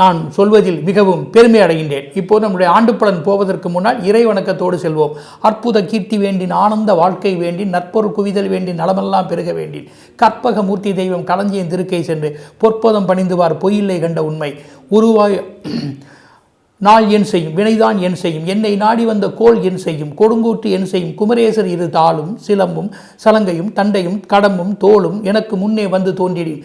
நான் சொல்வதில் மிகவும் பெருமை அடைகின்றேன். இப்போது நம்முடைய ஆண்டு பலன் போவதற்கு முன்னால் இறை வணக்கத்தோடு செல்வோம். அற்புத கீர்த்தி வேண்டின் ஆனந்த வாழ்க்கை வேண்டின் நற்பொருள் குவிதல் வேண்டின் நலமெல்லாம் பெருக வேண்டின். கற்பக மூர்த்தி தெய்வம் களஞ்சியின் திருக்கை சென்று பொற்பதம் பணிந்துவார் பொய்யில்லை கண்ட உண்மை. உருவாய் நாள் என் செய்யும் வினைதான் என் செய்யும் என்னை நாடி வந்த கோல் என் செய்யும் கொடுங்கூற்று என் செய்யும் குமரேசர் இரு தாளும் சிலம்பும் சலங்கையும் தண்டையும் கடம்பும் தோளும் எனக்கு முன்னே வந்து தோன்றினேன்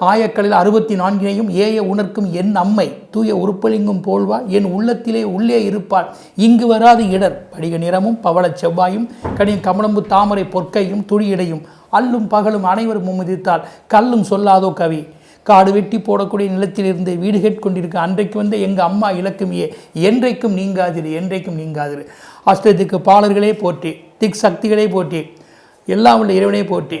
ஆயக்களில் அறுபத்தி நான்கினையும் ஏய உணர்க்கும் என் அம்மை தூய உருப்பலிங்கும் போல்வா என் உள்ளத்திலே உள்ளே இருப்பாள். இங்கு வராது இடர். படிக நிறமும் பவளச் செவ்வாயும் கடின கமலம்பு தாமரை பொற்கையும் துளியிடையும் அல்லும் பகலும் அனைவரும் மும்மதித்தால் கல்லும் சொல்லாதோ கவி. காடு வெட்டி போடக்கூடிய நிலத்திலிருந்து வீடு கேட்கொண்டிருக்க அன்றைக்கு வந்த எங்கள் அம்மா இலக்குமியே என்றைக்கும் நீங்காதிரு என்றைக்கும் நீங்காதிரு. அஷ்டத்துக்கு பாலர்களே போற்றி திக் சக்திகளே போற்றி எல்லாம் உள்ள இறைவனே போற்றி.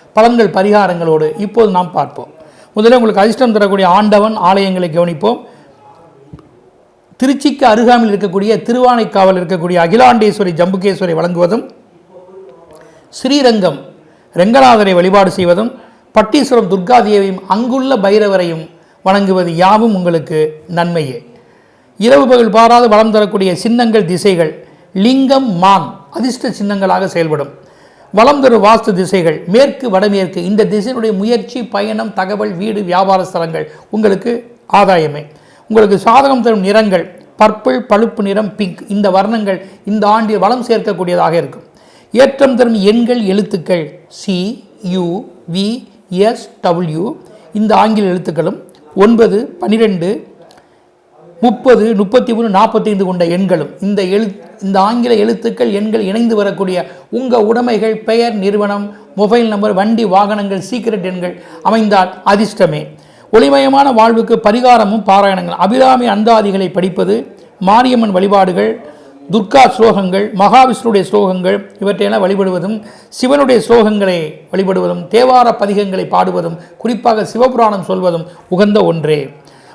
பலன்கள் பரிகாரங்களோடு இப்போது நாம் பார்ப்போம். முதல்ல உங்களுக்கு அதிர்ஷ்டம் தரக்கூடிய ஆண்டவன் ஆலயங்களை கவனிப்போம். திருச்சிக்கு அருகாமையில் இருக்கக்கூடிய திருவானைக்காவல் இருக்கக்கூடிய அகிலாண்டேஸ்வரி ஜம்புகேஸ்வரி வழங்குவதும் ஸ்ரீரங்கம் ரெங்கநாதரை வழிபாடு செய்வதும் பட்டீஸ்வரம் துர்காதேவியும் அங்குள்ள பைரவரையும் வணங்குவது யாவும் உங்களுக்கு நன்மையே. இரவு பகல் பாராது வளம் தரக்கூடிய சின்னங்கள் திசைகள் லிங்கம் மான் அதிர்ஷ்ட சின்னங்களாக செயல்படும். வளம் தரும் வாஸ்து திசைகள் மேற்கு வடமேற்கு. இந்த திசையினுடைய முயற்சி பயணம் தகவல் வீடு வியாபார ஸ்தலங்கள் உங்களுக்கு ஆதாயமே. உங்களுக்கு சாதகம் தரும் நிறங்கள் பர்பிள் பழுப்பு நிறம் பிங்க். இந்த வர்ணங்கள் இந்த ஆண்டில் வளம் சேர்க்கக்கூடியதாக இருக்கும். ஏற்றம் தரும் எண்கள் எழுத்துக்கள் C U V S W இந்த ஆங்கில எழுத்துக்களும் ஒன்பது பன்னிரெண்டு முப்பது முப்பத்தி மூணு நாற்பத்தைந்து கொண்ட எண்களும் இந்த எழு இந்த ஆங்கில எழுத்துக்கள் எண்கள் இணைந்து வரக்கூடிய உங்கள் உடைமைகள் பெயர் நிறுவனம் மொபைல் நம்பர் வண்டி வாகனங்கள் சீக்கிரட் எண்கள் அமைந்தால் அதிர்ஷ்டமே. ஒளிமயமான வாழ்வுக்கு பரிகாரமும் பாராயணங்கள். அபிராமி அந்தாதிகளை படிப்பது மாரியம்மன் வழிபாடுகள் துர்கா ஸ்லோகங்கள் மகாவிஷ்ணுடைய ஸ்லோகங்கள் இவற்றையெல்லாம் வழிபடுவதும் சிவனுடைய ஸ்லோகங்களை வழிபடுவதும் தேவார பதிகங்களை பாடுவதும் குறிப்பாக சிவபுராணம் சொல்வதும் உகந்த ஒன்றே.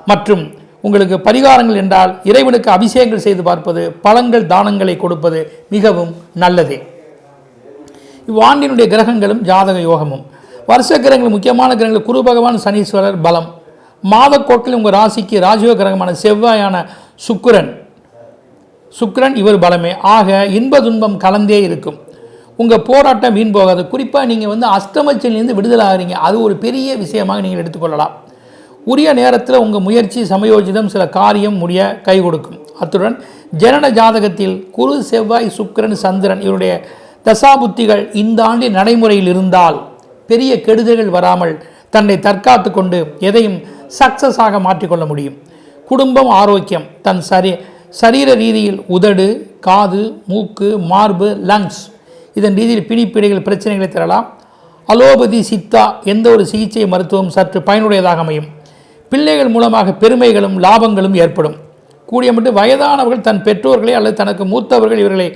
மற்றும் உங்களுக்கு பரிகாரங்கள் என்றால் இறைவனுக்கு அபிஷேகங்கள் செய்து பார்ப்பது பழங்கள் தானங்களை கொடுப்பது மிகவும் நல்லது. இவ்வாண்டினுடைய கிரகங்களும் ஜாதக யோகமும். வருஷ கிரகங்கள் முக்கியமான கிரகங்கள் குரு பகவான் சனீஸ்வரர் பலம். மாதக்கோட்டில் உங்கள் ராசிக்கு ராஜயோக கிரகமான செவ்வாயான சுக்கிரன். சுக்கிரன் இவர் பலமே. ஆக இன்ப துன்பம் கலந்தே இருக்கும். உங்கள் போராட்டம் வீண் போகாது. குறிப்பாக நீங்கள் வந்து அஷ்டமச்சிலேருந்து விடுதலாகிறீங்க. அது ஒரு பெரிய விஷயமாக நீங்கள் எடுத்துக்கொள்ளலாம். உரிய நேரத்தில் உங்கள் முயற்சி சமயோஜிதம் சில காரியம் முடிய கை கொடுக்கும். அத்துடன் ஜனன ஜாதகத்தில் குரு செவ்வாய் சுக்கிரன் சந்திரன் இவருடைய தசாபுத்திகள் இந்த ஆண்டின் நடைமுறையில் இருந்தால் பெரிய கெடுதல்கள் வராமல் தன்னை தற்காத்து கொண்டு எதையும் சக்சஸாக மாற்றிக்கொள்ள முடியும். குடும்பம் ஆரோக்கியம் தன் சரி சரீர ரீதியில் உதடு காது மூக்கு மார்பு லங்ஸ் இதன் ரீதியில் பிணிப்பிடைகள் பிரச்சனைகளை தரலாம். அலோபதி சித்தா எந்த ஒரு சிகிச்சை மருத்துவம் சற்று பயனுடையதாக அமையும். பிள்ளைகள் மூலமாக பெருமைகளும் லாபங்களும் ஏற்படும். கூடிய மட்டும் வயதானவர்கள் தன் பெற்றோர்களை அல்லது தனக்கு மூத்தவர்கள் இவர்களை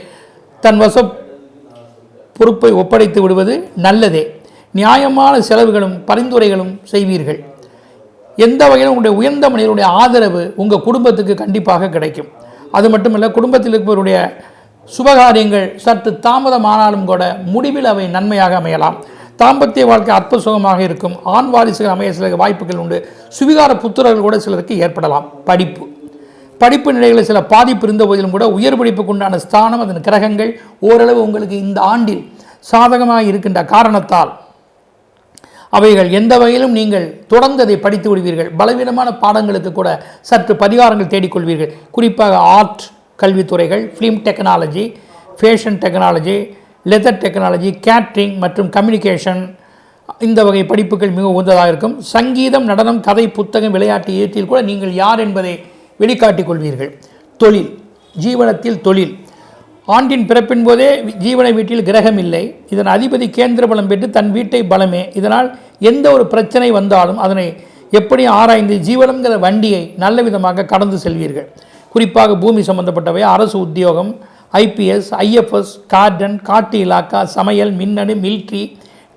தன் வச பொறுப்பை ஒப்படைத்து விடுவது நல்லதே. நியாயமான செலவுகளும் பரிந்துரைகளும் செய்வீர்கள். எந்த வகையிலும் உங்களுடைய உயர்ந்த மனிதனுடைய ஆதரவு உங்கள் குடும்பத்துக்கு கண்டிப்பாக கிடைக்கும். அது மட்டுமல்ல குடும்பத்தில் இருப்பவருடைய சுபகாரியங்கள் சற்று தாமதமானாலும் கூட முடிவில் அவை நன்மையாக அமையலாம். தாம்பத்திய வாழ்க்கை அற்ப சுகமாக இருக்கும். ஆண் வாரிசுகள் அமைய சில வாய்ப்புகள் உண்டு. சுவிகார புத்திரர்கள் கூட சிலருக்கு ஏற்படலாம். படிப்பு. படிப்பு நிலைகளில் சில பாதிப்பு இருந்த போதிலும் கூட உயர் படிப்புக்கு உண்டான ஸ்தானம் அதன் கிரகங்கள் ஓரளவு உங்களுக்கு இந்த ஆண்டில் சாதகமாக இருக்கின்ற காரணத்தால். அவைகள் எந்த வகையிலும் நீங்கள் தொடர்ந்து அதை படித்து விடுவீர்கள். பலவீனமான பாடங்களுக்கு கூட சற்று பரிகாரங்கள் தேடிக்கொள்வீர்கள். குறிப்பாக art கல்வித்துறைகள் film technology fashion technology leather technology catering மற்றும் கம்யூனிகேஷன் இந்த வகை படிப்புகள் மிக உகந்ததாக இருக்கும். சங்கீதம் நடனம் கதை புத்தகம் விளையாட்டு இயற்றில் கூட நீங்கள் யார் என்பதை வெளிக்காட்டிக் கொள்வீர்கள். தொழில் ஜீவனத்தில் தொழில். ஆண்டின் பிறப்பின் போதே ஜீவன வீட்டில் கிரகம் இல்லை. இதன் அதிபதி கேந்திர பலம் பெற்று தன் வீட்டை பலமே. இதனால் எந்த ஒரு பிரச்சனை வந்தாலும் அதனை எப்படி ஆராய்ந்து ஜீவனங்கிற வண்டியை நல்ல விதமாக கடந்து செல்வீர்கள். குறிப்பாக பூமி சம்பந்தப்பட்டவை அரசு உத்தியோகம் ஐபிஎஸ் ஐஎஃப்எஸ் கார்டன் காட்டு இலாக்கா சமையல் மின்னணு மில்ட்ரி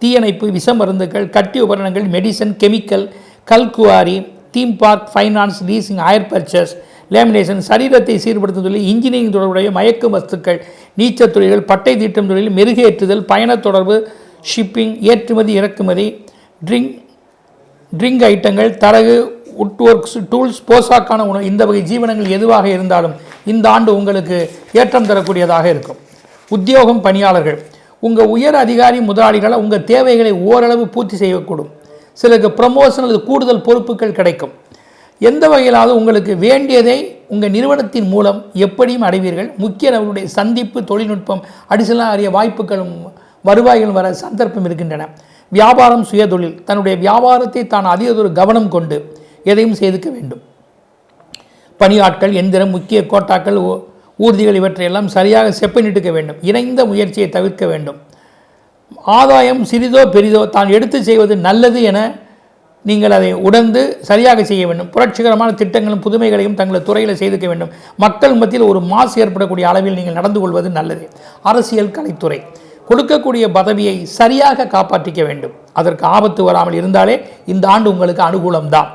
தீயணைப்பு விஷ மருந்துகள் கட்டி உபகரணங்கள் மெடிசன் கெமிக்கல் கல்குவாரி theme park finance leasing hire purchase lamination சரீரத்தை சீர்படுத்தும் தொழில் இன்ஜினியரிங் தொடர்புடைய மயக்க வஸ்துக்கள் நீச்சல் தொழில்கள் பட்டை தீட்டும் தொழில் மெருகேற்றுதல் பயண தொடர்பு ஷிப்பிங் ஏற்றுமதி இறக்குமதி ட்ரிங்க் ட்ரிங்க் ஐட்டங்கள் தரகு உட்வொர்க்ஸ் டூல்ஸ் போசாக்கான உணவு இந்த வகை ஜீவனங்கள் எதுவாக இருந்தாலும் இந்த ஆண்டு உங்களுக்கு ஏற்றம் தரக்கூடியதாக இருக்கும். உத்தியோகம் பணியாளர்கள் உங்கள் உயர் அதிகாரி முதலாளிகளை உங்கள் தேவைகளை ஓரளவு பூர்த்தி செய்யக்கூடும். சிலருக்கு ப்ரமோஷன் அல்லது கூடுதல் பொறுப்புகள் கிடைக்கும். எந்த வகையிலாவது உங்களுக்கு வேண்டியதை உங்கள் நிறுவனத்தின் மூலம் எப்படியும் அடைவீர்கள். முக்கிய நபருடைய சந்திப்பு தொழில்நுட்பம் அடிசலாக அறிய வாய்ப்புகளும் வருவாய்களும் வர சந்தர்ப்பம் இருக்கின்றன. வியாபாரம் சுயதொழில் தன்னுடைய வியாபாரத்தை தான் அதிகதொரு கவனம் கொண்டு எதையும் செய்துக்க வேண்டும். பணியாட்கள் எந்திரம் முக்கிய கோட்டாக்கள் ஊர்திகள் இவற்றையெல்லாம் சரியாக செப்பனிட்டுக்க வேண்டும். இணைந்த முயற்சியை தவிர்க்க வேண்டும். ஆதாயம் சிறிதோ பெரிதோ தான் எடுத்து செய்வது நல்லது என நீங்கள் அதை உணர்ந்து சரியாக செய்ய வேண்டும். புரட்சிகரமான திட்டங்களும் புதுமைகளையும் தங்களது துறையில் செய்துக்க வேண்டும். மக்கள் மத்தியில் ஒரு மாசு ஏற்படக்கூடிய அளவில் நீங்கள் நடந்து கொள்வது நல்லது. அரசியல் கலைத்துறை. கொடுக்கக்கூடிய பதவியை சரியாக காப்பாற்றிக்க வேண்டும். அதற்கு ஆபத்து வராமல் இருந்தாலே இந்த ஆண்டு உங்களுக்கு அனுகூலம்தான்.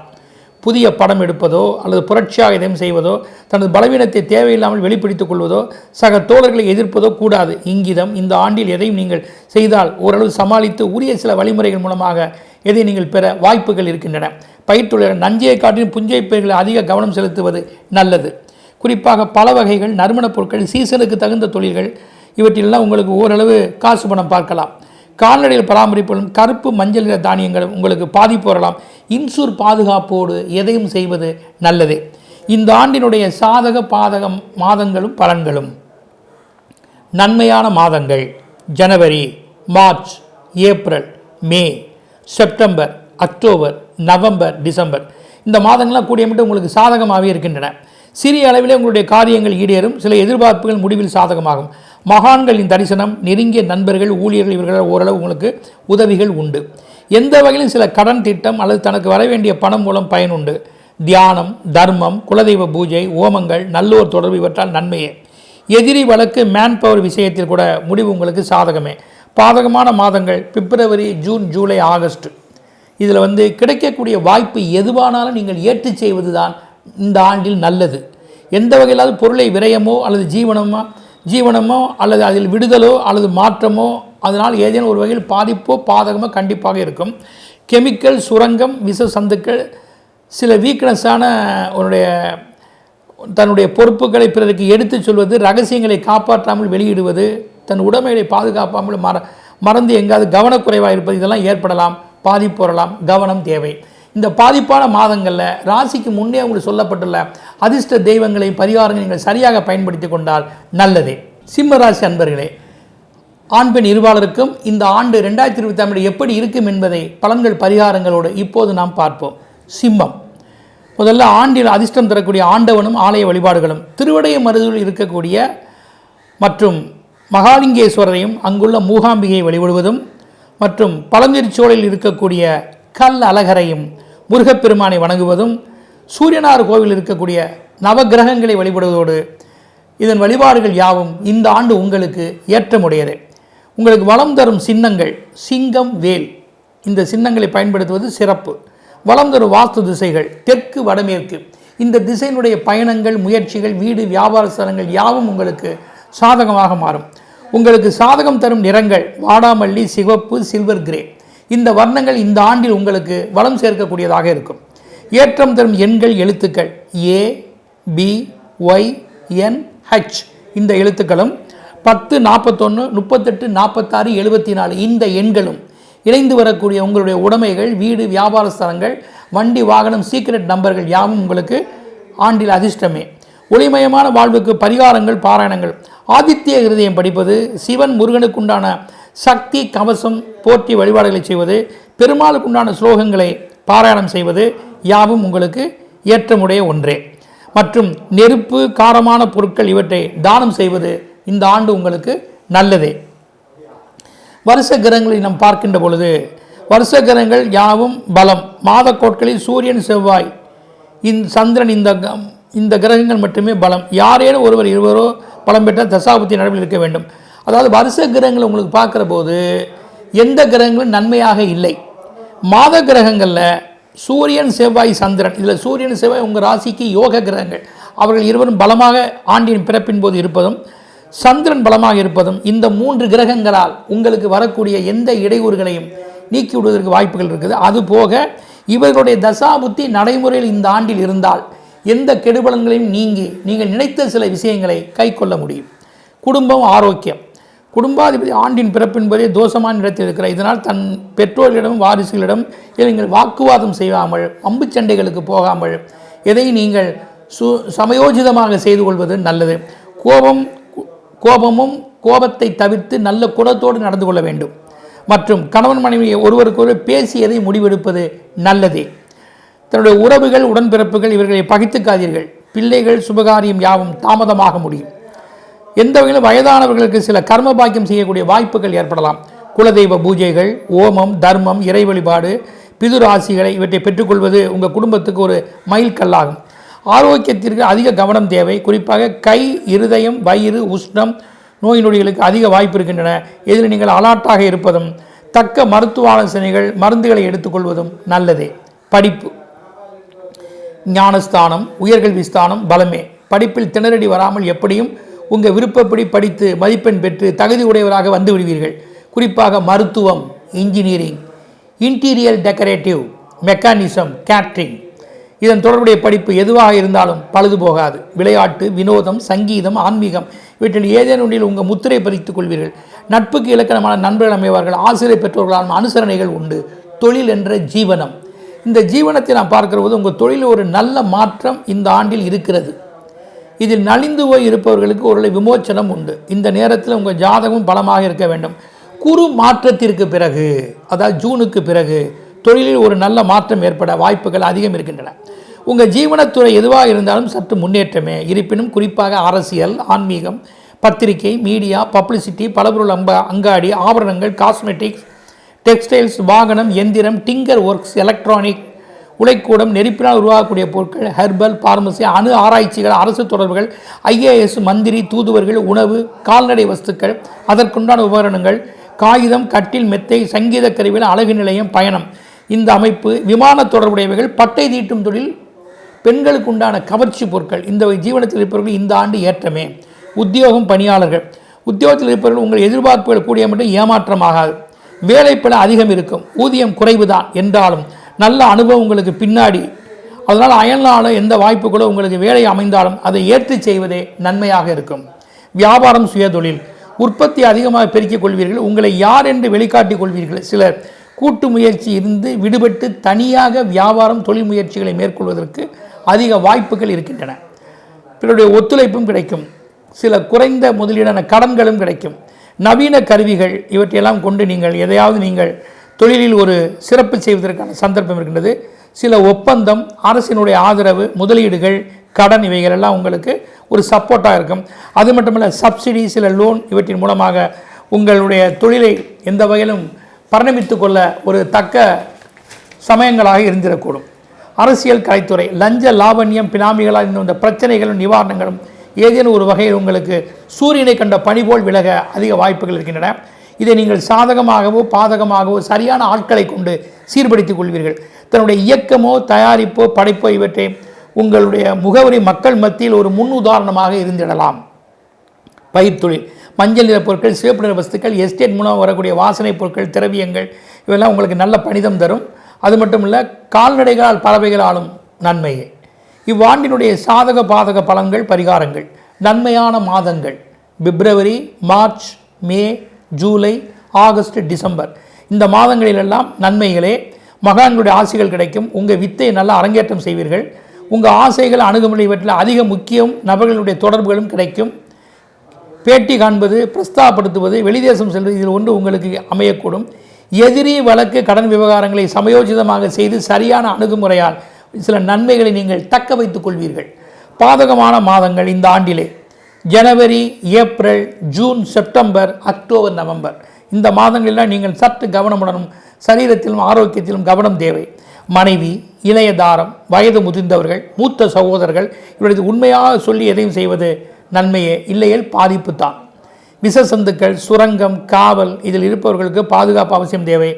புதிய படம் எடுப்பதோ அல்லது புரட்சியாக எதையும் செய்வதோ தனது பலவீனத்தை தேவையில்லாமல் வெளிப்படுத்திக் கொள்வதோ சக தோழர்களை எதிர்ப்பதோ கூடாது. இங்கிதம் இந்த ஆண்டில் எதையும் நீங்கள் செய்தால் ஓரளவு சமாளித்து உரிய சில வழிமுறைகள் மூலமாக எதை நீங்கள் பெற வாய்ப்புகள் இருக்கின்றன. பயிற்றுள்ள நஞ்சையை காட்டிலும் புஞ்சை பயிர்களில் அதிக கவனம் செலுத்துவது நல்லது. குறிப்பாக பல வகைகள் நறுமணப் பொருட்கள் சீசனுக்கு தகுந்த தொழில்கள் இவற்றிலெல்லாம் உங்களுக்கு ஓரளவு காசு பணம் பார்க்கலாம். கால்நடைகள் பராமரிப்பிலும் கருப்பு மஞ்சள் நிற தானியங்களும் உங்களுக்கு பாதிப்பு வரலாம். இன்சூர் பாதுகாப்போடு எதையும் செய்வது நல்லது. இந்த ஆண்டினுடைய சாதக பாதகம் மாதங்களும் பலன்களும். நன்மையான மாதங்கள். ஜனவரி March April May September October November December. இந்த மாதங்கள்லாம் கூடிய மட்டும் உங்களுக்கு சாதகமாகவே இருக்கின்றன. சிறிய அளவிலே உங்களுடைய காரியங்கள் ஈடேறும். சில எதிர்பார்ப்புகள் முடிவில் சாதகமாகும். மகான்களின் தரிசனம் நெருங்கிய நண்பர்கள் ஊழியர்கள் இவர்கள் ஓரளவு உங்களுக்கு உதவிகள் உண்டு. எந்த வகையிலும் சில கடன் திட்டம் அல்லது தனக்கு வர வேண்டிய பணம் மூலம் பயனுண்டு தியானம் தர்மம் குலதெய்வ பூஜை ஓமங்கள் நல்லோர் தொடர்பு இவற்றால் நன்மையே. எதிரி வழக்கு மேன் பவர் விஷயத்தில் கூட முடிவு உங்களுக்கு சாதகமே. பாதகமான மாதங்கள் பிப்ரவரி ஜூன் ஜூலை ஆகஸ்ட். இதில் வந்து கிடைக்கக்கூடிய வாய்ப்பு எதுவானாலும் நீங்கள் ஏற்றுச் செய்வது தான் இந்த ஆண்டில் நல்லது. எந்த வகையிலாவது பொருளை விரயமோ அல்லது ஜீவனமோ ஜீவனமோ அல்லது அதில் விடுதலோ அல்லது மாற்றமோ அதனால் ஏதேனும் ஒரு வகையில் பாதிப்போ பாதகமோ கண்டிப்பாக இருக்கும். கெமிக்கல் சுரங்கம் விஷ சந்துக்கள் சில வீக்னஸான உன்னுடைய தன்னுடைய பொறுப்புகளை பிறருக்கு எடுத்துச் சொல்வது ரகசியங்களை காப்பாற்றாமல் வெளியிடுவது தன் உடமைகளை பாதுகாப்பாமல் மற மறந்து எங்காவது கவனக்குறைவாக இருப்பது இதெல்லாம் ஏற்படலாம் பாதிப்பு வரலாம் கவனம் தேவை. இந்த பாதிப்பான மாதங்களில் ராசிக்கு முன்னே உங்களுக்கு சொல்லப்பட்டுள்ள அதிர்ஷ்ட தெய்வங்களையும் பரிகாரங்களை நீங்கள் சரியாக பயன்படுத்தி கொண்டால் நல்லதே. சிம்ம ராசி அன்பர்களே ஆண் பெண் இருவாளருக்கும் இந்த ஆண்டு ரெண்டாயிரத்தி இருபத்தி ஆண்டு எப்படி இருக்கும் என்பதை பலன்கள் பரிகாரங்களோடு இப்போது நாம் பார்ப்போம். சிம்மம். முதல்ல ஆண்டில் அதிர்ஷ்டம் தரக்கூடிய ஆண்டவனும் ஆலய வழிபாடுகளும் திருவடைய மருதில் இருக்கக்கூடிய மற்றும் மகாலிங்கேஸ்வரரையும் அங்குள்ள மூகாம்பிகையை வழிபடுவதும் மற்றும் பழந்திருச்சோலையில் இருக்கக்கூடிய கல் அழகரையும் முருகப்பெருமானை வணங்குவதும் சூரியனார் கோவில் இருக்கக்கூடிய நவக்கிரகங்களை வழிபடுவதோடு இதன் வழிபாடுகள் யாவும் இந்த ஆண்டு உங்களுக்கு ஏற்றமுடையது. உங்களுக்கு வளம் தரும் சின்னங்கள் சிங்கம் வேல் இந்த சின்னங்களை பயன்படுத்துவது சிறப்பு. வளம் தரும் வாஸ்து திசைகள் தெற்கு வடமேற்கு. இந்த திசையினுடைய பயணங்கள் முயற்சிகள் வீடு வியாபார ஸ்தலங்கள் யாவும் உங்களுக்கு சாதகமாக மாறும். உங்களுக்கு சாதகம் தரும் நிறங்கள் வாடாமல்லி சிவப்பு சில்வர் கிரே. இந்த வர்ணங்கள் இந்த ஆண்டில் உங்களுக்கு வளம் சேர்க்கக்கூடியதாக இருக்கும். ஏற்றம் தரும் எண்கள் எழுத்துக்கள் A B Y N H இந்த எழுத்துக்களும் பத்து நாற்பத்தொன்று முப்பத்தெட்டு நாற்பத்தாறு எழுபத்தி நாலு இந்த எண்களும் இணைந்து வரக்கூடிய உங்களுடைய உடைமைகள் வீடு வியாபார ஸ்தலங்கள் வண்டி வாகனம் சீக்ரெட் நம்பர்கள் யாவும் உங்களுக்கு ஆண்டில் அதிர்ஷ்டமே. ஒளிமயமான வாழ்வுக்கு பரிகாரங்கள் பாராயணங்கள். ஆதித்ய ஹிருதயம் படிப்பது சிவன் முருகனுக்குண்டான சக்தி கவசம் போற்றி வழிபாடுகளை செய்வது பெருமாளுக்குண்டான ஸ்லோகங்களை பாராயணம் செய்வது யாவும் உங்களுக்கு ஏற்றமுடைய ஒன்றே. மற்றும் நெருப்பு காரமான பொருட்கள் இவற்றை தானம் செய்வது இந்த ஆண்டு உங்களுக்கு நல்லதே. வருஷ கிரகங்களை நாம் பார்க்கின்ற பொழுது வருஷ கிரகங்கள் யாவும் பலம். மாதக்கோட்களில் சூரியன் செவ்வாய் இந் சந்திரன் இந்த க- இந்த கிரகங்கள் மட்டுமே பலம். யாரேனும் ஒருவர் இருவரோ பலம் பெற்ற தசாபுத்தி நடுவில் இருக்க வேண்டும். அதாவது வருஷ கிரகங்களை உங்களுக்கு பார்க்குற போது எந்த கிரகங்களும் நன்மையாக இல்லை. மாத கிரகங்களில் சூரியன் செவ்வாய் சந்திரன். இதில் சூரியன் செவ்வாய் உங்கள் ராசிக்கு யோக கிரகங்கள். அவர்கள் இருவரும் பலமாக ஆண்டின் பிறப்பின் போது இருப்பதும் சந்திரன் பலமாக இருப்பதும் இந்த மூன்று கிரகங்களால் உங்களுக்கு வரக்கூடிய எந்த இடையூறுகளையும் நீக்கி விடுவதற்கு வாய்ப்புகள் இருக்குது. அதுபோக இவர்களுடைய தசாபுத்தி நடைமுறையில் இந்த ஆண்டில் இருந்தால் எந்த கெடுபலன்களையும் நீங்கி நீங்கள் நினைத்த சில விஷயங்களை கைக்கொள்ள முடியும். குடும்பம் ஆரோக்கியம். குடும்பாதிபதி ஆண்டின் பிறப்பு தோஷமான இடத்தில் இதனால் தன் பெற்றோர்களிடம் வாரிசுகளிடம் நீங்கள் வாக்குவாதம் செய்யாமல் அம்பு சண்டைகளுக்கு போகாமல் எதை நீங்கள் சு சமயோஜிதமாக செய்து கொள்வது நல்லது. கோபம் கோபமும் கோபத்தை தவிர்த்து நல்ல குணத்தோடு நடந்து கொள்ள வேண்டும். மற்றும் கணவன் மனைவி ஒருவருக்கொருவர் பேசியதை முடிவெடுப்பது நல்லதே. தன்னுடைய உறவுகள் உடன்பிறப்புகள் இவர்களை பகித்துக்காதீர்கள். பிள்ளைகள் சுபகாரியம் யாவும் தாமதமாக முடியும். எந்த வகையிலும் வயதானவர்களுக்கு சில கர்ம பாக்கியம் செய்யக்கூடிய வாய்ப்புகள் ஏற்படலாம். குலதெய்வ பூஜைகள் ஓமம் தர்மம் இறை வழிபாடு பிதுராசிகளை இவற்றை பெற்றுக்கொள்வது உங்கள் குடும்பத்துக்கு ஒரு மைல்கல்லாகும் ஆரோக்கியத்திற்கு அதிக கவனம் தேவை. குறிப்பாக கை இருதயம் வயிறு உஷ்ணம் நோய் நொடிகளுக்கு அதிக வாய்ப்பு இருக்கின்றன. இதில் நீங்கள் அலாட்டாக இருப்பதும் தக்க மருத்துவ ஆலோசனைகள் மருந்துகளை எடுத்துக்கொள்வதும் நல்லதே. படிப்பு. ஞானஸ்தானம் உயர்கல்வி ஸ்தானம் பலமே. படிப்பில் திணறடி வராமல் எப்படியும் உங்கள் விருப்பப்படி படித்து மதிப்பெண் பெற்று தகுதி உடையவராக வந்து விடுவீர்கள். குறிப்பாக மருத்துவம் engineering interior decorative mechanism catering இதன் தொடர்புடைய படிப்பு எதுவாக இருந்தாலும் பழுது போகாது. விளையாட்டு வினோதம் சங்கீதம் ஆன்மீகம் இவற்றில் ஏதேனும் ஒன்றில் உங்கள் முத்திரை பறித்துக் கொள்வீர்கள். நட்புக்கு இலக்கணமான நண்பர்கள் அமைவார்கள் ஆசிரியர் பெற்றோர்களால் அனுசரணைகள் உண்டு. தொழில் என்ற ஜீவனம். இந்த ஜீவனத்தை நாம் பார்க்கிற போது உங்கள் தொழிலில் ஒரு நல்ல மாற்றம் இந்த ஆண்டில் இருக்கிறது. இதில் நலிந்து போய் இருப்பவர்களுக்கு ஒரு விமோச்சனம் உண்டு. இந்த நேரத்தில் உங்கள் ஜாதகம் பலமாக இருக்க வேண்டும். குறு மாற்றத்திற்கு பிறகு அதாவது ஜூனுக்கு பிறகு தொழிலில் ஒரு நல்ல மாற்றம் ஏற்பட வாய்ப்புகள் அதிகம் இருக்கின்றன. உங்கள் ஜீவனத்துறை எதுவாக இருந்தாலும் சற்று முன்னேற்றமே. இருப்பினும் குறிப்பாக அரசியல் ஆன்மீகம் பத்திரிகை மீடியா பப்ளிசிட்டி பலபொருள் அம்ப அங்காடி ஆபரணங்கள் காஸ்மெட்டிக்ஸ் டெக்ஸ்டைல்ஸ் வாகனம் எந்திரம் டிங்கர் ஒர்க்ஸ் எலக்ட்ரானிக் உலைக்கூடம் நெருப்பினால் உருவாகக்கூடிய பொருட்கள் ஹெர்பல் பார்மசி அணு ஆராய்ச்சிகள் அரசு தொடர்புகள் ஐஏஎஸ் மந்திரி தூதுவர்கள் உணவு கால்நடை வஸ்துக்கள் அதற்குண்டான உபகரணங்கள் காகிதம் கட்டில் மெத்தை சங்கீத கருவிகள் அழகு நிலையம் பயணம். இந்த அமைப்பு விமான தொடர்புடையவைகள் பட்டை தீட்டும் தொழில் பெண்களுக்கு உண்டான கவர்ச்சி பொருட்கள். இந்த ஜீவனத்தில் இருப்பவர்கள் இந்த ஆண்டு ஏற்றமே. உத்தியோகம் பணியாளர்கள். உத்தியோகத்தில் இருப்பவர்கள் உங்கள் எதிர்பார்ப்புகள் கூடிய மட்டும் ஏமாற்றமாகாது. வேலைப்பல அதிகம் இருக்கும். ஊதியம் குறைவுதான். என்றாலும் நல்ல அனுபவம் உங்களுக்கு பின்னாடி. அதனால் அயல்நாள எந்த வாய்ப்புகளோ உங்களுக்கு வேலை அமைந்தாலும் அதை ஏற்று செய்வதே நன்மையாக இருக்கும். வியாபாரம் சுயதொழில். உற்பத்தி அதிகமாக பெருக்கிக் கொள்வீர்கள். உங்களை யார் என்று வெளிக்காட்டிக் கொள்வீர்கள். சிலர் கூட்டு முயற்சி இருந்து விடுபட்டு தனியாக வியாபாரம் தொழில் முயற்சிகளை மேற்கொள்வதற்கு அதிக வாய்ப்புகள் இருக்கின்றன. பிறருடைய ஒத்துழைப்பும் கிடைக்கும். சில குறைந்த முதலீடான கடன்களும் கிடைக்கும். நவீன கருவிகள் இவற்றையெல்லாம் கொண்டு நீங்கள் எதையாவது நீங்கள் தொழிலில் ஒரு சிறப்பு செய்வதற்கான சந்தர்ப்பம் இருக்கின்றது. சில ஒப்பந்தம் அரசினுடைய ஆதரவு முதலீடுகள் கடன் இவைகள் எல்லாம் உங்களுக்கு ஒரு சப்போர்ட்டாக இருக்கும். அது மட்டுமல்ல சப்சிடி சில லோன் இவற்றின் மூலமாக உங்களுடைய தொழிலை எந்த வகையிலும் பரிணமித்து கொள்ள ஒரு தக்க சமயங்களாக இருந்திடக்கூடும். அரசியல் கலைத்துறை லஞ்ச லாவண்யம் பினாமிகளால் இந்த பிரச்சனைகளும் நிவாரணங்களும் ஏதேனும் ஒரு வகையில் உங்களுக்கு சூரியனை கண்ட பணிபோல் விலக அதிக வாய்ப்புகள் இருக்கின்றன. இதை நீங்கள் சாதகமாகவோ பாதகமாகவோ சரியான ஆட்களை கொண்டு சீர்படுத்திக் கொள்வீர்கள். தன்னுடைய இயக்கமோ தயாரிப்போ படைப்போ இவற்றை உங்களுடைய முகவரி மக்கள் மத்தியில் ஒரு முன் உதாரணமாக இருந்திடலாம். பயிர் தொழில் மஞ்சள் நிற பொருட்கள் சிவப்பு நிற வஸ்துக்கள் எஸ்டேட் மூலம் வரக்கூடிய வாசனை பொருட்கள் திரவியங்கள் இவெல்லாம் உங்களுக்கு நல்ல பணிதம் தரும். அது மட்டும் இல்லை கால்நடைகளால் பறவைகளாலும் நன்மையே இவ்வாண்டினுடைய சாதக பாதக பலன்கள் பரிகாரங்கள். நன்மையான மாதங்கள். பிப்ரவரி March May July August December. இந்த மாதங்களிலெல்லாம் நன்மைகளே மகான்களுடைய ஆசைகள் கிடைக்கும். உங்கள் வித்தை நல்லா அரங்கேற்றம் செய்வீர்கள். உங்கள் ஆசைகள் அணுகுமுறை இவற்றில் அதிக முக்கியம் நபர்களுடைய தொடர்புகளும் கிடைக்கும். பேட்டி காண்பது பிரஸ்தாபடுத்துவது வெளிதேசம் செல்வது இதில் ஒன்று உங்களுக்கு அமையக்கூடும். எதிரி வழக்கு கடன் விவகாரங்களை சமயோஜிதமாக செய்து சரியான அணுகுமுறையால் சில நன்மைகளை நீங்கள் தக்க வைத்துக் கொள்வீர்கள். பாதகமான மாதங்கள் இந்த ஆண்டிலே. ஜனவரி April June September October November. இந்த மாதங்களெல்லாம் நீங்கள் சற்று கவனமுடனும் சரீரத்திலும் ஆரோக்கியத்திலும் கவனம் தேவை. மனைவி இளைய தாரம் வயது முதிர்ந்தவர்கள் மூத்த சகோதரர்கள் இவரது உண்மையாக சொல்லி எதையும் செய்வது நன்மையே இல்லையேல் பாதிப்பு தான். விசசந்துக்கள் சுரங்கம் காவல் இதில் இருப்பவர்களுக்கு பாதுகாப்பு அவசியம் தேவை.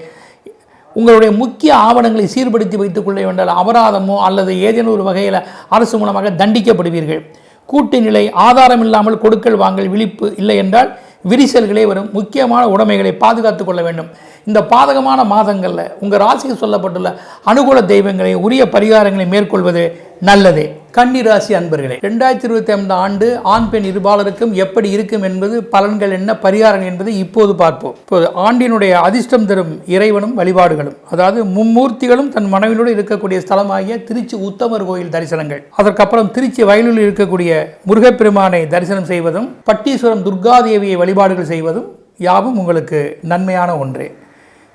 உங்களுடைய முக்கிய ஆவணங்களை சீர்படுத்தி வைத்துக் கொள்ள வேண்டால் அபராதமோ அல்லது ஏதேனும் ஒரு வகையில் அரசு மூலமாக தண்டிக்கப்படுவீர்கள். கூட்டு நிலை ஆதாரம் இல்லாமல் கொடுக்கல் வாங்கல் விழிப்பு இல்லை என்றால் விரிசல்களே வரும். முக்கியமான உடைமைகளை பாதுகாத்து கொள்ள வேண்டும். இந்த பாதகமான மாதங்களில் உங்கள் ராசிக்கு சொல்லப்பட்டுள்ள அனுகூல தெய்வங்களை உரிய பரிகாரங்களை மேற்கொள்வது நல்லதே. கன்னி ராசி அன்பர்களே ரெண்டாயிரத்தி இருபத்தி ஐந்து ஆண்டு ஆண் பெண் இருபாலருக்கும் எப்படி இருக்கும் என்பது பலன்கள் என்ன பரிகாரம் என்பதை இப்போது பார்ப்போம். இப்போது ஆண்டினுடைய அதிர்ஷ்டம் தரும் இறைவனும் வழிபாடுகளும் அதாவது மும்மூர்த்திகளும் தன் மனைவியோடு இருக்கக்கூடிய ஸ்தலமாகிய திருச்சி உத்தமர் கோயில் தரிசனங்கள் அதற்கப்புறம் திருச்சி வயலில் இருக்கக்கூடிய முருகப்பெருமானை தரிசனம் செய்வதும் பட்டீஸ்வரம் துர்காதேவியை வழிபாடுகள் செய்வதும் யாவும் உங்களுக்கு நன்மையான ஒன்றே.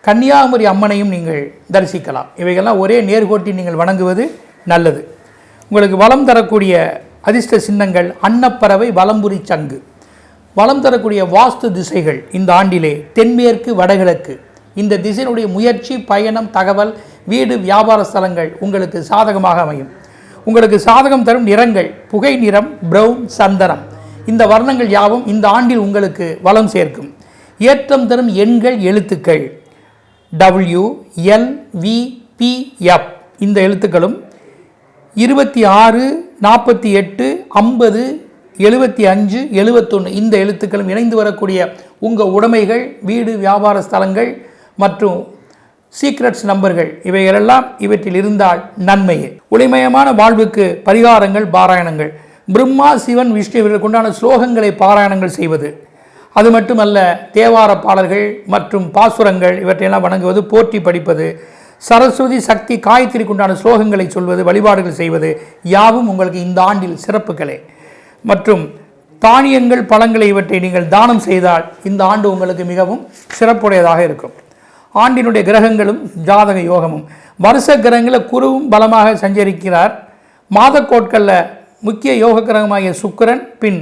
கன்னியாகுமரி அம்மனையும் நீங்கள் தரிசிக்கலாம். இவைகள்லாம் ஒரே நேர்கோட்டில் நீங்கள் வணங்குவது நல்லது. உங்களுக்கு வளம் தரக்கூடிய அதிர்ஷ்ட சின்னங்கள் அன்னப்பறவை வலம்புரி சங்கு. வளம் தரக்கூடிய வாஸ்து திசைகள் இந்த ஆண்டிலே தென்மேற்கு வடகிழக்கு. இந்த திசையினுடைய முயற்சி பயணம் தகவல் வீடு வியாபார ஸ்தலங்கள் உங்களுக்கு சாதகமாக அமையும். உங்களுக்கு சாதகம் தரும் நிறங்கள் புகை நிறம் ப்ரௌன் சந்தனம். இந்த வர்ணங்கள் யாவும் இந்த ஆண்டில் உங்களுக்கு வளம் சேர்க்கும். ஏற்றம் தரும் எண்கள் எழுத்துக்கள். W L V B F இந்த எழுத்துக்களும் இருபத்தி ஆறு நாற்பத்தி எட்டு ஐம்பது எழுபத்தி அஞ்சு எழுபத்தொன்று இந்த எழுத்துக்களும் இணைந்து வரக்கூடிய உங்கள் உடைமைகள் வீடு வியாபார ஸ்தலங்கள் மற்றும் சீக்ரெட்ஸ் நம்பர்கள் இவைகளெல்லாம் இவற்றில் இருந்தால் நன்மையே. ஒளிமயமான வாழ்வுக்கு பரிகாரங்கள் பாராயணங்கள். பிரம்மா சிவன் விஷ்ணு இவர்களுக்கு உண்டான ஸ்லோகங்களை பாராயணங்கள் செய்வது. அது மட்டுமல்ல தேவார பாடல்கள் மற்றும் பாசுரங்கள் இவற்றையெல்லாம் வணங்குவது போற்றி படிப்பது சரஸ்வதி சக்தி காயத்திற்கு உண்டான ஸ்லோகங்களை சொல்வது வழிபாடுகள் செய்வது யாவும் உங்களுக்கு இந்த ஆண்டில் சிறப்புகளே. மற்றும் தானியங்கள் பழங்களை இவற்றை நீங்கள் தானம் செய்தால் இந்த ஆண்டு உங்களுக்கு மிகவும் சிறப்புடையதாக இருக்கும். ஆண்டினுடைய கிரகங்களும் ஜாதக யோகமும். வருஷ கிரகங்களில் குருவும் பலமாக சஞ்சரிக்கிறார். மாதக்கோட்களில் முக்கிய யோக கிரகமாகிய சுக்கிரன் பின்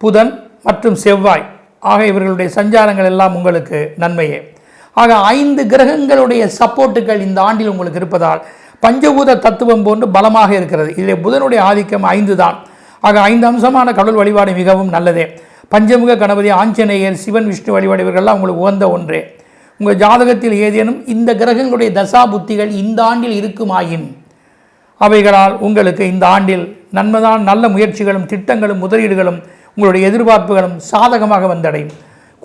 புதன் மற்றும் செவ்வாய் ஆக இவர்களுடைய சஞ்சாரங்கள் எல்லாம் உங்களுக்கு நன்மையே. ஆக ஐந்து கிரகங்களுடைய சப்போர்ட்டுகள் இந்த ஆண்டில் உங்களுக்கு இருப்பதால் பஞ்சபூத தத்துவம் போன்று பலமாக இருக்கிறது. இதில் புதனுடைய ஆதிக்கம் ஐந்து தான். ஆக ஐந்து அம்சமான கடவுள் வழிபாடு மிகவும் நல்லதே. பஞ்சமுக கணபதி ஆஞ்சநேயர் சிவன் விஷ்ணு வழிபாடு இவர்கள்லாம் உங்களுக்கு உகந்த ஒன்றே. உங்கள் ஜாதகத்தில் ஏதேனும் இந்த கிரகங்களுடைய தசா புத்திகள் இந்த ஆண்டில் இருக்குமாயின்? அவைகளால் உங்களுக்கு இந்த ஆண்டில் நன்மைதான் நல்ல முயற்சிகளும் திட்டங்களும் முதலீடுகளும் உங்களுடைய எதிர்பார்ப்புகளும் சாதகமாக வந்தடையும்.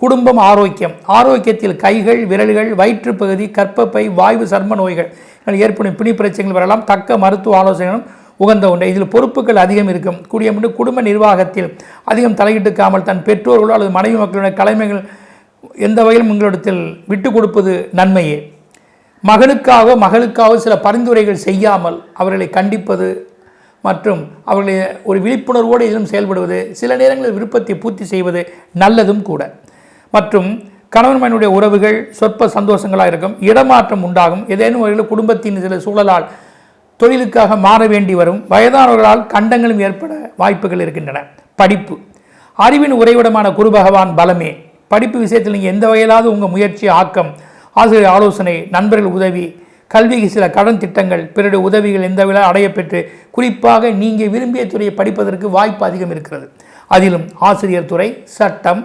குடும்பம் ஆரோக்கியம். ஆரோக்கியத்தில் கைகள் விரல்கள் வயிற்றுப்பகுதி கற்பப்பை வாய்வு சர்ம நோய்கள். ஏற்படும் பிணி பிரச்சனைகள் வரலாம். தக்க மருத்துவ ஆலோசனைகளும் உகந்த ஒன்று இதில் பொறுப்புகள் அதிகம் இருக்கும். கூடிய மட்டும் குடும்ப நிர்வாகத்தில் அதிகம் தலையிட்டுக்காமல் தன் பெற்றோர்களோ அல்லது மனைவி மக்களுடைய கடமைகள் எந்த வகையிலும் உங்களிடத்தில் விட்டு கொடுப்பது நன்மையே. மகனுக்காக மகளுக்காக சில பரிந்துரைகள் செய்யாமல் அவர்களை கண்டிப்பது மற்றும் அவர்களை ஒரு விழிப்புணர்வோடு இதிலும் செயல்படுவது சில நேரங்களில் விருப்பத்தை பூர்த்தி செய்வது நல்லதும் கூட. மற்றும் கணவன் மனைவியுடைய உறவுகள் சொற்ப சந்தோஷங்களாக இருக்கும். இடமாற்றம் உண்டாகும். ஏதேனும் வகையில் குடும்பத்தின் சில சூழலால் தொழிலுக்காக மாற வேண்டி வரும். வயதானவர்களால் கண்டங்களும் ஏற்பட வாய்ப்புகள் இருக்கின்றன. படிப்பு. அறிவின் உறைவிடமான குரு பகவான் பலமே. படிப்பு விஷயத்தில் நீங்கள் எந்த வகையிலாவது உங்கள் முயற்சி ஆக்கம் ஆசிரியர் ஆலோசனை நண்பர்கள் உதவி கல்விக்கு சில கடன் திட்டங்கள் பிறருடைய உதவிகள் எந்த விழா அடையப்பெற்று குறிப்பாக நீங்கள் விரும்பிய துறையை படிப்பதற்கு வாய்ப்பு அதிகம் இருக்கிறது. அதிலும் ஆசிரியர் துறை சட்டம்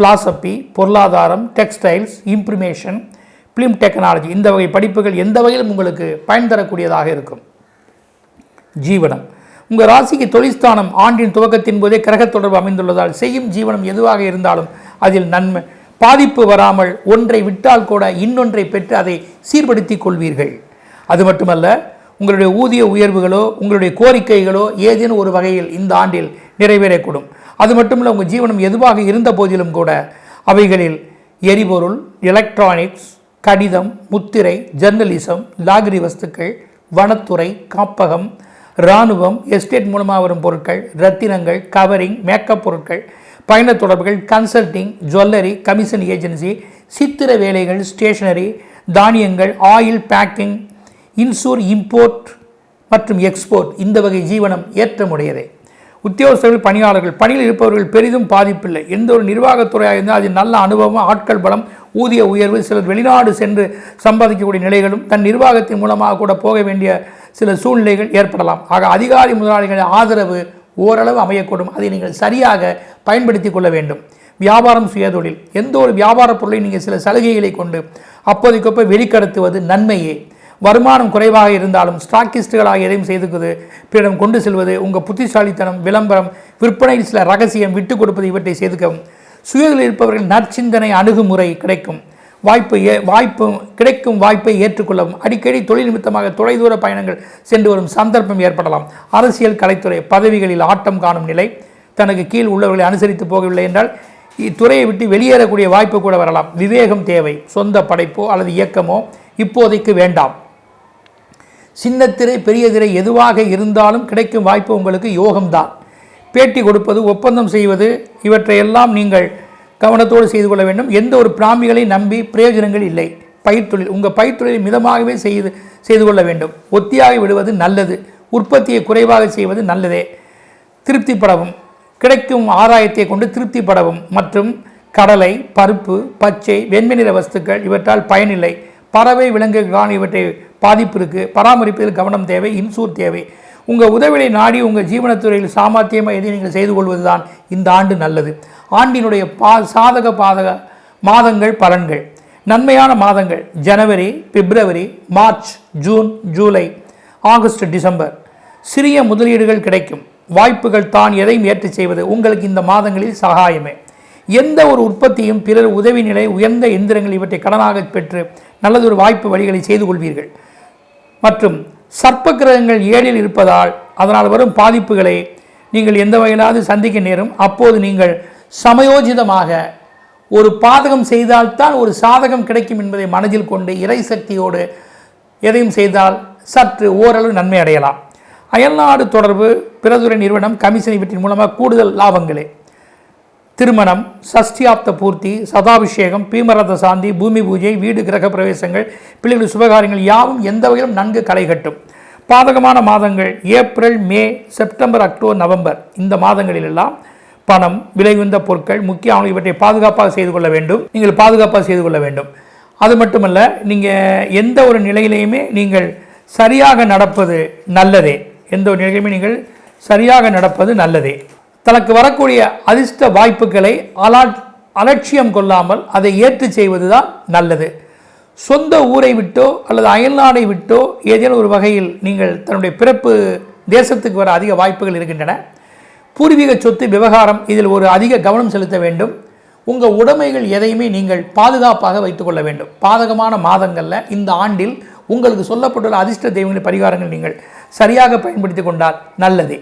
பிலாசபி பொருளாதாரம் டெக்ஸ்டைல்ஸ் இம்ப்ரிமேஷன் ஃபிலிம் டெக்னாலஜி இந்த வகை படிப்புகள் எந்த வகையிலும் உங்களுக்கு பயன் தரக்கூடியதாக இருக்கும். ஜீவனம். உங்கள் ராசிக்கு தொழிற்ஸ்தானம் ஆண்டின் துவக்கத்தின் போதே கிரக தொடர்பு அமைந்துள்ளதால் செய்யும் ஜீவனம் எதுவாக இருந்தாலும் அதில் நன்மை பாதிப்பு வராமல் ஒன்றை விட்டால் கூட இன்னொன்றை பெற்று அதை சீர்படுத்தி கொள்வீர்கள். அது மட்டுமல்ல உங்களுடைய ஊதிய உயர்வுகளோ உங்களுடைய கோரிக்கைகளோ ஏதேனும் ஒரு வகையில் இந்த ஆண்டில் நிறைவேறக்கூடும். அது மட்டுமல்ல உங்கள் ஜீவனம் எதுவாக இருந்த போதிலும் கூட அவைகளில் எரிபொருள் எலக்ட்ரானிக்ஸ் கடிதம் முத்திரை ஜெர்னலிசம் லாகிரி வஸ்துக்கள் வனத்துறை காப்பகம் இராணுவம் எஸ்டேட் மூலமாக வரும் பொருட்கள் ரத்தினங்கள் கவரிங் மேக்கப் பொருட்கள் பயண தொடர்புகள் கன்சல்டிங் ஜுவல்லரி கமிஷன் ஏஜென்சி சித்திர வேலைகள் ஸ்டேஷனரி தானியங்கள் ஆயில் பேக்கிங் இன்சூர் இம்போர்ட் மற்றும் எக்ஸ்போர்ட் இந்த வகை ஜீவனம் ஏற்றமுடையதே. உத்தியோகஸ்தர்கள் பணியாளர்கள் பணியில் இருப்பவர்கள் பெரிதும் பாதிப்பில்லை. எந்த ஒரு நிர்வாகத்துறையாக இருந்தால் அதில் நல்ல அனுபவம் ஆட்கள் பலம் ஊதிய உயர்வு சிலர் வெளிநாடு சென்று சம்பாதிக்கக்கூடிய நிலைகளும் தன் நிர்வாகத்தின் மூலமாக கூட போக வேண்டிய சில சூழ்நிலைகள் ஏற்படலாம். ஆக அதிகாரி முதலாளிகளின் ஆதரவு ஓரளவு அமையக்கூடும். அதை நீங்கள் சரியாக பயன்படுத்தி கொள்ள வேண்டும். வியாபாரம் சுயதொழில். எந்த ஒரு வியாபார பொருளை நீங்கள் சில சலுகைகளை கொண்டு அப்போதைக்கப்போ வெளிக்கடத்துவது நன்மையே. வருமானம் குறைவாக இருந்தாலும் ஸ்டாக்கிஸ்டுகளாக எதையும் செய்துக்குது பிறரிடம் கொண்டு செல்வது உங்கள் புத்திசாலித்தனம் விளம்பரம் விற்பனையில் சில ரகசியம் விட்டு கொடுப்பது இவற்றை செய்துக்கவும் சுயதில் இருப்பவர்கள் நற்சிந்தனை அணுகுமுறை கிடைக்கும். வாய்ப்பு ஏ வாய்ப்பு கிடைக்கும் வாய்ப்பை ஏற்றுக்கொள்ளவும் அடிக்கடி தொழில் நிமித்தமாக தொலைதூர பயணங்கள் சென்று வரும் சந்தர்ப்பம் ஏற்படலாம். அரசியல் கலைத்துறை பதவிகளில் ஆட்டம் காணும் நிலை தனக்கு கீழ் உள்ளவர்களை அனுசரித்து போகவில்லை என்றால் இத்துறையை விட்டு வெளியேறக்கூடிய வாய்ப்பு கூட வரலாம். விவேகம் தேவை. சொந்த படைப்போ அல்லது இயக்கமோ இப்போதைக்கு வேண்டாம். சின்ன திரை பெரிய திரை எதுவாக இருந்தாலும் கிடைக்கும் வாய்ப்பு உங்களுக்கு யோகம்தான். பேட்டி கொடுப்பது ஒப்பந்தம் செய்வது இவற்றையெல்லாம் நீங்கள் கவனத்தோடு செய்து கொள்ள வேண்டும். எந்த ஒரு பிராமிகளை நம்பி பிரயோஜனங்கள் இல்லை. பயிர்த்தொழில் உங்கள் பயிர்த்தொழிலை மிதமாகவே செய்து செய்து கொள்ள வேண்டும். ஒத்தியாக விடுவது நல்லது. உற்பத்தியை குறைவாக செய்வது நல்லதே. திருப்திப்படவும். கிடைக்கும் ஆதாயத்தை கொண்டு திருப்திப்படவும். மற்றும் கடலை பருப்பு பச்சை வெண்மை நிற வஸ்துக்கள் இவற்றால் பயனில்லை. பறவை விலங்குகளான இவற்றை பாதிப்பு இருக்குது பராமரிப்பதில் கவனம் தேவை இன்சூர் தேவை. உங்கள் உதவியை நாடி உங்கள் ஜீவனத்துறையில் சாமர்த்தியமாக எதை நீங்கள் செய்து கொள்வது தான் இந்த ஆண்டு நல்லது. ஆண்டினுடைய பா சாதக பாதக மாதங்கள் பலன்கள். நன்மையான மாதங்கள். ஜனவரி பிப்ரவரி March June July August December. சிறிய முதலீடுகள் கிடைக்கும். வாய்ப்புகள் தான் எதையும் ஏற்று செய்வது. உங்களுக்கு இந்த மாதங்களில் சகாயமே. எந்த ஒரு உற்பத்தியும் பிறர் உதவி நிலை உயர்ந்த எந்திரங்கள் இவற்றை கடனாக பெற்று நல்லதொரு வாய்ப்பு வழிகளை செய்து கொள்வீர்கள். மற்றும் சர்ப்ப கிரகங்கள் ஏழில் இருப்பதால் அதனால் வரும் பாதிப்புகளை. நீங்கள் எந்த வகையிலாவது சந்திக்க நேரும் அப்போது நீங்கள் சமயோஜிதமாக ஒரு பாதகம் செய்தால்தான் ஒரு சாதகம் கிடைக்கும் என்பதை மனதில் கொண்டு இறை சக்தியோடு எதையும் செய்தால் சற்று ஓரளவு நன்மை அடையலாம். அயல்நாடு தொடர்பு பிறதுரை நிறுவனம் கமிஷன் இவற்றின் மூலமாக கூடுதல் லாபங்களே. திருமணம் சஷ்டியாப்த பூர்த்தி சதாபிஷேகம் பீமரத சாந்தி பூமி பூஜை வீடு கிரக பிரவேசங்கள் பிள்ளைகள் சுபகாரியங்கள் யாவும் எந்த வகையிலும் நன்கு களைகட்டும் பாதகமான மாதங்கள் April May September October November இந்த மாதங்களிலெல்லாம் பணம் விலையுந்த பொருட்கள் முக்கிய இவற்றை பாதுகாப்பாக செய்து கொள்ள வேண்டும். நீங்கள் பாதுகாப்பாக செய்து கொள்ள வேண்டும். அது மட்டுமல்ல நீங்கள் எந்த ஒரு நிலையிலையுமே நீங்கள் சரியாக நடப்பது நல்லதே. எந்த ஒரு நிலையிலுமே நீங்கள் சரியாக நடப்பது நல்லதே. தனக்கு வரக்கூடிய அதிர்ஷ்ட வாய்ப்புகளை அலா அலட்சியம் கொள்ளாமல் அதை ஏற்று செய்வது தான் நல்லது. சொந்த ஊரை விட்டோ அல்லது அயல்நாடை விட்டோ ஏதேனும் ஒரு வகையில் நீங்கள் தன்னுடைய பிறப்பு தேசத்துக்கு வர அதிக வாய்ப்புகள் இருக்கின்றன. பூர்வீக சொத்து விவகாரம் இதில் ஒரு அதிக கவனம் செலுத்த வேண்டும். உங்கள் உடைமைகள் எதையுமே நீங்கள் பாதுகாப்பாக வைத்துக்கொள்ள வேண்டும். பாதகமான மாதங்களில் இந்த ஆண்டில் உங்களுக்கு சொல்லப்பட்டுள்ள அதிர்ஷ்ட தெய்வங்களின் பரிகாரங்கள் நீங்கள் சரியாக பயன்படுத்தி கொண்டால் நல்லது.